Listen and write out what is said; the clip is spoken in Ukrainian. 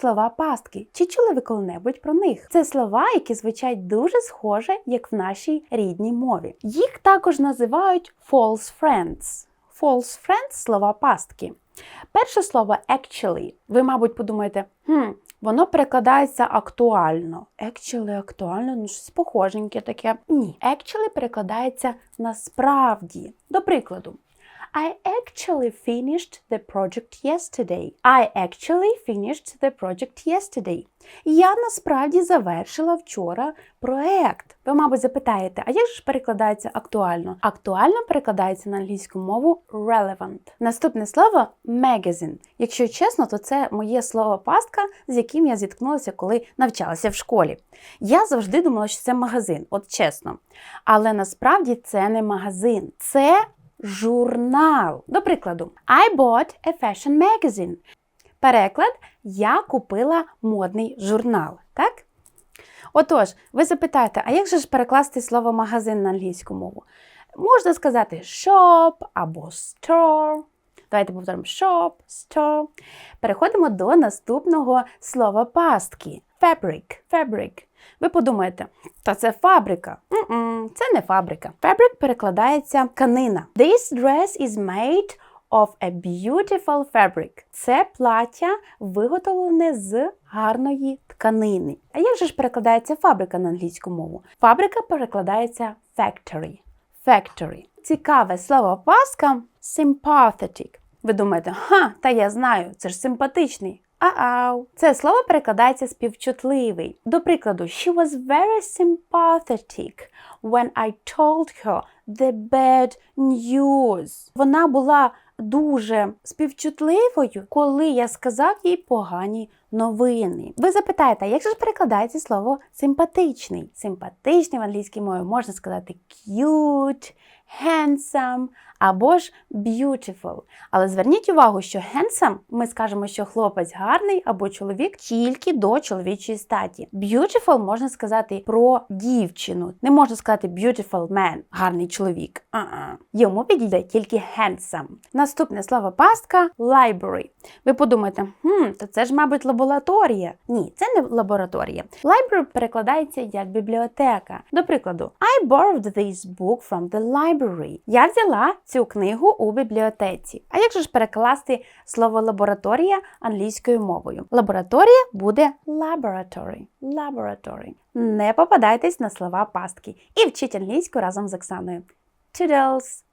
слова пастки. Чи чули ви коли-небудь про них? Це слова, які звучать дуже схоже, як в нашій рідній мові. Їх також називають false friends. False friends – слова пастки. Перше слово actually. Ви, мабуть, подумаєте, хм, воно перекладається актуально. Actually актуально, ну щось похоженьке таке. Ні. Actually перекладається насправді. До прикладу. I actually finished the project yesterday. I actually finished the project yesterday. Я насправді завершила вчора проект. Ви, мабуть, запитаєте, а як ж перекладається актуально? Актуально перекладається на англійську мову relevant. Наступне слово magazine. Якщо чесно, то це моє слово пастка, з яким я зіткнулася, коли навчалася в школі. Я завжди думала, що це магазин, от чесно. Але насправді це не магазин, це журнал. До прикладу, I bought a fashion magazine. Переклад я купила модний журнал. Так? Отож, ви запитаєте, а як же ж перекласти слово магазин на англійську мову? Можна сказати shop або store. Давайте повторимо shop, store. Переходимо до наступного слова пастки. Fabric. Fabric. Ви подумаєте, та це фабрика. М-м, це не фабрика. Fabric перекладається тканина. This dress is made of a beautiful fabric. Це плаття виготовлене з гарної тканини. А як же ж перекладається фабрика на англійську мову? Фабрика перекладається factory. Factory. Цікаве слово паска sympathetic. Ви думаєте, ха, та я знаю, це ж симпатичний. А-ау. Це слово перекладається співчутливий. До прикладу, she was very sympathetic when I told her the bad news. Вона була дуже співчутливою, коли я сказав їй погані новини. Ви запитаєте, як же ж перекладається слово симпатичний? Симпатичний в англійській мові можна сказати cute, handsome або ж beautiful. Але зверніть увагу, що handsome ми скажемо, що хлопець гарний або чоловік тільки до чоловічої статі. Beautiful можна сказати про дівчину. Не можна сказати beautiful man, гарний чоловік. А-а. Йому підійде тільки handsome. Наступне слово пастка library. Ви подумаєте, хм, то це ж, мабуть, лабораторія. Ні, це не лабораторія. Library перекладається як бібліотека. До прикладу, I borrowed this book from the library. Я взяла цю книгу у бібліотеці. А як же ж перекласти слово лабораторія англійською мовою? Лабораторія буде laboratory. Laboratory. Не попадайтесь на слова пастки і вчіть англійську разом з Оксаною. Toodles!